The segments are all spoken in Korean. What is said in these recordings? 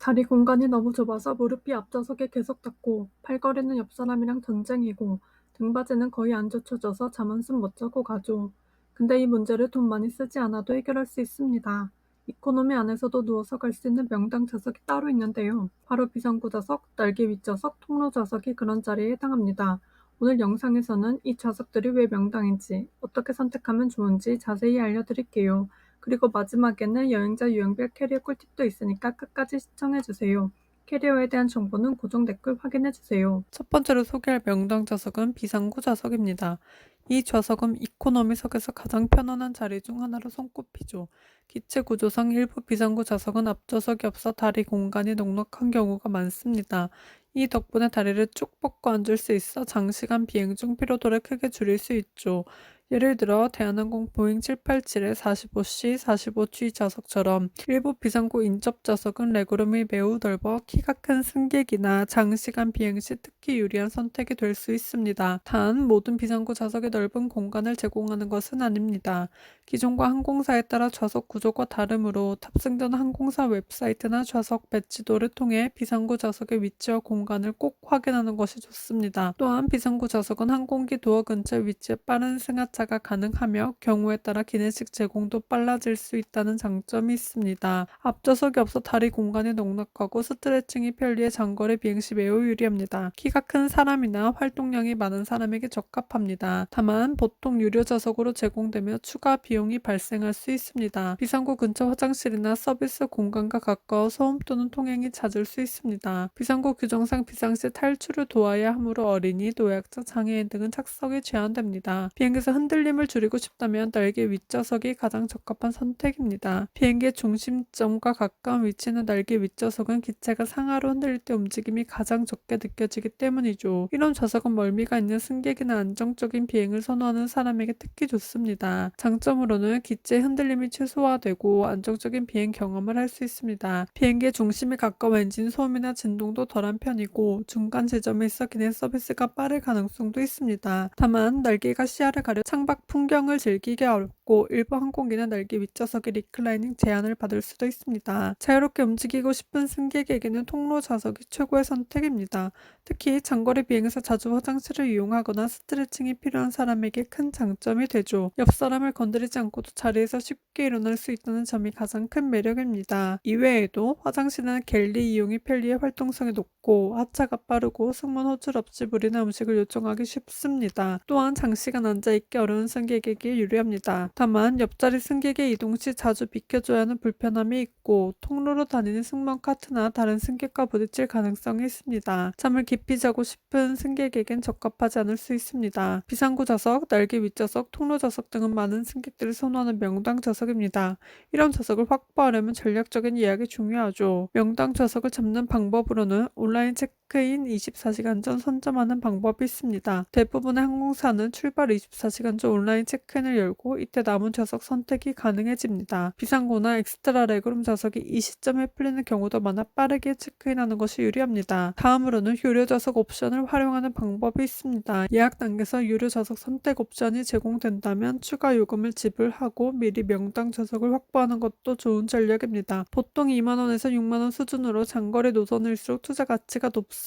자리 공간이 너무 좁아서 무릎이 앞좌석에 계속 닿고 팔걸이는 옆 사람이랑 전쟁이고 등받이는 거의 안 젖혀져서 잠 한숨 못 자고 가죠. 근데 이 문제를 돈 많이 쓰지 않아도 해결할 수 있습니다. 이코노미 안에서도 누워서 갈 수 있는 명당 좌석이 따로 있는데요. 바로 비상구 좌석, 날개 윗좌석, 통로 좌석이 그런 자리에 해당합니다. 오늘 영상에서는 이 좌석들이 왜 명당인지, 어떻게 선택하면 좋은지 자세히 알려드릴게요. 그리고 마지막에는 여행자 유형별 캐리어 꿀팁도 있으니까 끝까지 시청해주세요. 캐리어에 대한 정보는 고정 댓글 확인해주세요. 첫 번째로 소개할 명당 좌석은 비상구 좌석입니다. 이 좌석은 이코노미석에서 가장 편안한 자리 중 하나로 손꼽히죠. 기체 구조상 일부 비상구 좌석은 앞좌석이 없어 다리 공간이 넉넉한 경우가 많습니다. 이 덕분에 다리를 쭉 뻗고 앉을 수 있어 장시간 비행 중 피로도를 크게 줄일 수 있죠. 예를 들어 대한항공 보잉 787의 45C, 45G 좌석처럼 일부 비상구 인접 좌석은 레그룸이 매우 넓어 키가 큰 승객이나 장시간 비행 시 특히 유리한 선택이 될 수 있습니다. 단 모든 비상구 좌석에 넓은 공간을 제공하는 것은 아닙니다. 기종과 항공사에 따라 좌석 구조가 다르므로 탑승전 항공사 웹사이트나 좌석 배치도를 통해 비상구 좌석의 위치와 공간을 꼭 확인하는 것이 좋습니다. 또한 비상구 좌석은 항공기 도어 근처 위치에 빠른 승하 차가 가능하며 경우에 따라 기내식 제공도 빨라질 수 있다는 장점이 있습니다. 앞좌석이 없어 다리 공간이 넉넉하고 스트레칭이 편리해 장거리 비행 시 매우 유리합니다. 키가 큰 사람이나 활동량이 많은 사람에게 적합합니다. 다만 보통 유료 좌석으로 제공되며 추가 비용이 발생할 수 있습니다. 비상구 근처 화장실이나 서비스 공간과 가까워 소음 또는 통행이 잦을 수 있습니다. 비상구 규정상 비상시 탈출을 도와야 하므로 어린이, 노약자, 장애인 등은 착석이 제한됩니다. 비행기에서 흔 들림을 줄이고 싶다면 날개 윗좌석이 가장 적합한 선택입니다. 비행기의 중심점과 가까운 위치는 날개 윗좌석은 기체가 상하로 흔들릴 때 움직임이 가장 적게 느껴지기 때문이죠. 이런 좌석은 멀미가 있는 승객이나 안정적인 비행을 선호하는 사람에게 특히 좋습니다. 장점으로는 기체의 흔들림이 최소화되고 안정적인 비행 경험을 할 수 있습니다. 비행기의 중심에 가까워 엔진 소음이나 진동도 덜한 편이고 중간 지점에 있어 기내 서비스가 빠를 가능성도 있습니다. 다만 날개가 시야를 가려 창밖 풍경을 즐기기 어렵고 일부 항공기는 날개 윗좌석의 리클라이닝 제한을 받을 수도 있습니다. 자유롭게 움직이고 싶은 승객에게는 통로 좌석이 최고의 선택입니다. 특히 장거리 비행에서 자주 화장실을 이용하거나 스트레칭이 필요한 사람에게 큰 장점이 되죠. 옆 사람을 건드리지 않고도 자리에서 쉽게 일어날 수 있다는 점이 가장 큰 매력입니다. 이외에도 화장실은 갤리 이용이 편리해 활동성이 높고 하차가 빠르고 승무원 호출 없이 물이나 음식을 요청하기 쉽습니다. 또한 장시간 앉아있기 어 려운 승객에게 유리합니다. 다만 옆자리 승객의 이동 시 자주 비켜줘야 하는 불편함이 있고 통로로 다니는 승무원 카트나 다른 승객과 부딪힐 가능성이 있습니다. 잠을 깊이 자고 싶은 승객에겐 적합하지 않을 수 있습니다. 비상구 좌석, 날개 윗좌석, 통로 좌석 등은 많은 승객들이 선호하는 명당 좌석입니다. 이런 좌석을 확보하려면 전략적인 예약이 중요하죠. 명당 좌석을 잡는 방법으로는 온라인 체크인 24시간 전 선점하는 방법이 있습니다. 대부분의 항공사는 출발 24시간 전 온라인 체크인을 열고 이때 남은 좌석 선택이 가능해집니다. 비상구나 엑스트라 레그룸 좌석이 이 시점에 풀리는 경우도 많아 빠르게 체크인하는 것이 유리합니다. 다음으로는 유료 좌석 옵션을 활용하는 방법이 있습니다. 예약 단계에서 유료 좌석 선택 옵션이 제공된다면 추가 요금을 지불하고 미리 명당 좌석을 확보하는 것도 좋은 전략입니다. 보통 2만원에서 6만원 수준으로 장거리 노선일수록 투자 가치가 높습니다.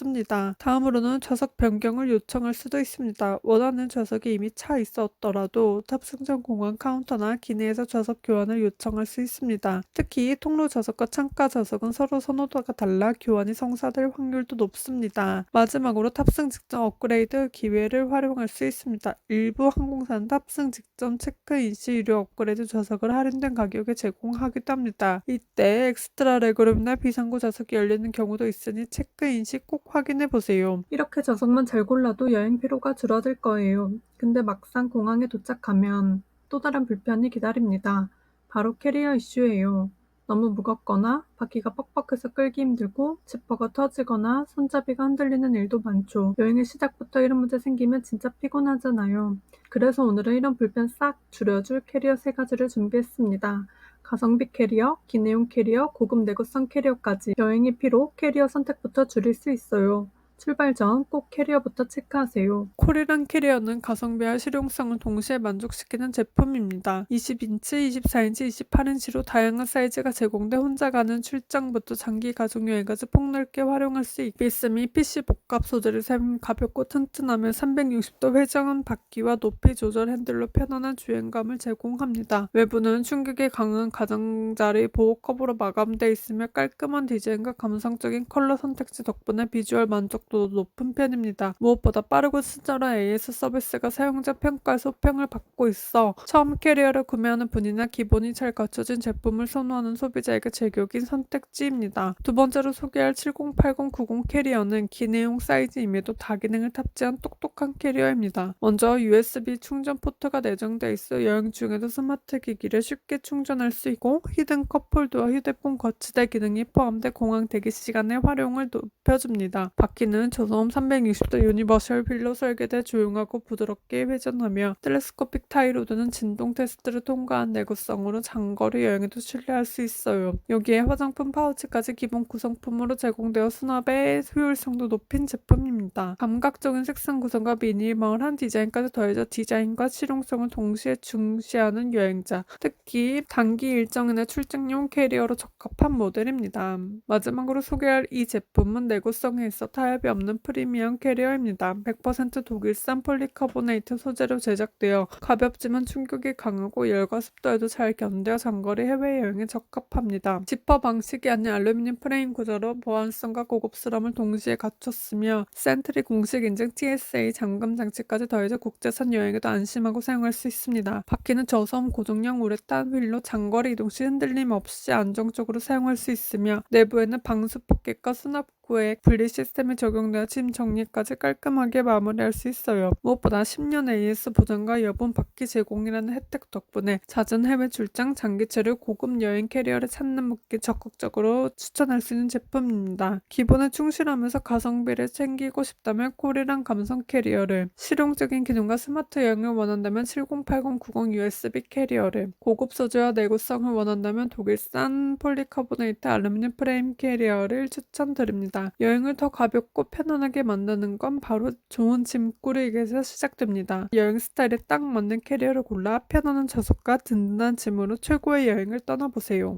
다음으로는 좌석 변경을 요청할 수도 있습니다. 원하는 좌석이 이미 차 있었더라도 탑승 전 공항 카운터나 기내에서 좌석 교환을 요청할 수 있습니다. 특히 통로 좌석과 창가 좌석은 서로 선호도가 달라 교환이 성사될 확률도 높습니다. 마지막으로 탑승 직전 업그레이드 기회를 활용할 수 있습니다. 일부 항공사는 탑승 직전 체크인 시 유료 업그레이드 좌석을 할인된 가격에 제공하기도 합니다. 이때 엑스트라 레그룸이나 비상구 좌석이 열리는 경우도 있으니 체크인 시 꼭 확인해 보세요. 이렇게 좌석만 잘 골라도 여행 피로가 줄어들 거예요. 근데 막상 공항에 도착하면 또 다른 불편이 기다립니다. 바로 캐리어 이슈예요. 너무 무겁거나 바퀴가 뻑뻑해서 끌기 힘들고 지퍼가 터지거나 손잡이가 흔들리는 일도 많죠. 여행의 시작부터 이런 문제 생기면 진짜 피곤하잖아요. 그래서 오늘은 이런 불편 싹 줄여줄 캐리어 세 가지를 준비했습니다. 가성비 캐리어, 기내용 캐리어, 고급 내구성 캐리어까지 여행의 피로 캐리어 선택부터 줄일 수 있어요. 출발 전 꼭 캐리어부터 체크하세요. 콜이란 캐리어는 가성비와 실용성을 동시에 만족시키는 제품입니다. 20인치, 24인치, 28인치로 다양한 사이즈가 제공돼 혼자 가는 출장부터 장기 가족 여행까지 폭넓게 활용할 수및 PC 복합 소재를 사용 가볍고 튼튼하며 360도 회전 바퀴와 높이 조절 핸들로 편안한 주행감을 제공합니다. 외부는 충격에 강한 가장자리 보호컵으로 마감되어 있으며 깔끔한 디자인과 감성적인 컬러 선택지 덕분에 비주얼 만족도 도 높은 편입니다. 무엇보다 빠르고 친절한 AS 서비스가 사용자 평가에서 호평을 받고 있어 처음 캐리어를 구매하는 분이나 기본이 잘 갖춰진 제품을 선호하는 소비자에게 제격인 선택지입니다. 두 번째로 소개할 708090 캐리어는 기내용 사이즈임에도 다기능을 탑재한 똑똑한 캐리어입니다. 먼저 USB 충전 포트가 내장되어 있어 여행 중에도 스마트 기기를 쉽게 충전할 수 있고 히든 컵홀더와 휴대폰 거치대 기능이 포함돼 공항 대기 시간의 활용을 높여줍니다. 바퀴는 저소음 360도 유니버셜 휠로 설계돼 조용하고 부드럽게 회전하며 텔레스코픽 타이로드는 진동 테스트를 통과한 내구성으로 장거리 여행에도 신뢰할 수 있어요. 여기에 화장품 파우치까지 기본 구성품으로 제공되어 수납의 효율성도 높인 제품입니다. 감각적인 색상 구성과 미니멀한 디자인까지 더해져 디자인과 실용성을 동시에 중시하는 여행자, 특히 단기 일정이나 출장용 캐리어로 적합한 모델입니다. 마지막으로 소개할 이 제품은 내구성에 있어 타협 이 없는 프리미엄 캐리어입니다. 100% 독일산 폴리카보네이트 소재로 제작되어 가볍지만 충격이 강하고 열과 습도에도 잘 견뎌 장거리 해외여행에 적합합니다. 지퍼 방식이 아닌 알루미늄 프레임 구조로 보안성과 고급스러움을 동시에 갖췄으며 센트리 공식 인증 TSA 잠금 장치까지 더해져 국제선 여행에도 안심하고 사용할 수 있습니다. 바퀴는 저소음 고정형 우레탄 휠로 장거리 이동 시 흔들림 없이 안정적으로 사용할 수 있으며 내부에는 방수 포켓과 수납 구에 분리 시스템이 적용 되어 짐 정리까지 깔끔하게 마무리할 수 있어요. 무엇보다 10년 AS 보장과 여분 바퀴 제공이라는 혜택 덕분에 잦은 해외 출장, 장기 체류, 고급 여행 캐리어를 찾는 분께 적극적으로 추천할 수 있는 제품입니다. 기본에 충실하면서 가성비를 챙기고 싶다면 콜이랑 감성 캐리어를, 실용적인 기능과 스마트 여행을 원한다면 708090 USB 캐리어를, 고급 소재와 내구성을 원한다면 독일산 폴리카보네이트 알루미늄 프레임 캐리어를 추천드립니다. 여행을 더 가볍 고 편안하게 만드는 건 바로 좋은 짐 꾸리기에서 시작됩니다. 여행 스타일에 딱 맞는 캐리어를 골라 편안한 좌석과 든든한 짐으로 최고의 여행을 떠나보세요.